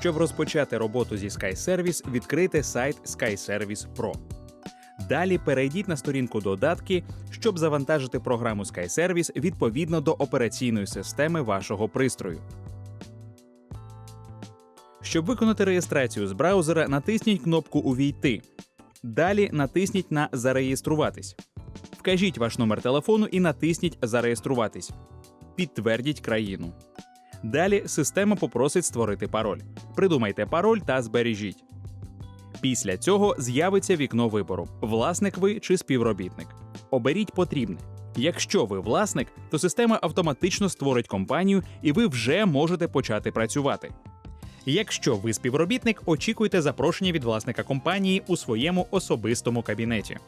Щоб розпочати роботу зі SkyService, відкрийте сайт SkyService Pro. Далі перейдіть на сторінку додатки, щоб завантажити програму SkyService відповідно до операційної системи вашого пристрою. Щоб виконати реєстрацію з браузера, натисніть кнопку Увійти. Далі натисніть на Зареєструватись. Вкажіть ваш номер телефону і натисніть Зареєструватись. Підтвердіть країну. Далі система попросить створити пароль. Придумайте пароль та збережіть. Після цього з'явиться вікно вибору: власник ви чи співробітник. Оберіть потрібне. Якщо ви власник, то система автоматично створить компанію і ви вже можете почати працювати. Якщо ви співробітник, очікуйте запрошення від власника компанії у своєму особистому кабінеті.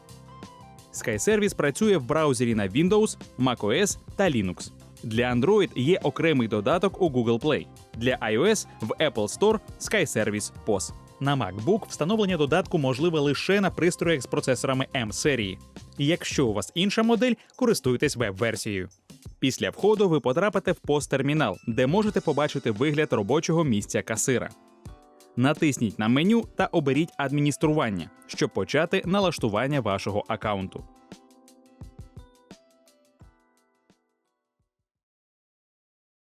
SkyService працює в браузері на Windows, macOS та Linux. Для Android є окремий додаток у Google Play. Для iOS в Apple Store SkyService POS. На MacBook встановлення додатку можливе лише на пристроях з процесорами M серії. Якщо у вас інша модель, користуйтесь веб-версією. Після входу ви потрапите в POS-термінал, де можете побачити вигляд робочого місця касира. Натисніть на меню та оберіть адміністрування, щоб почати налаштування вашого аккаунту.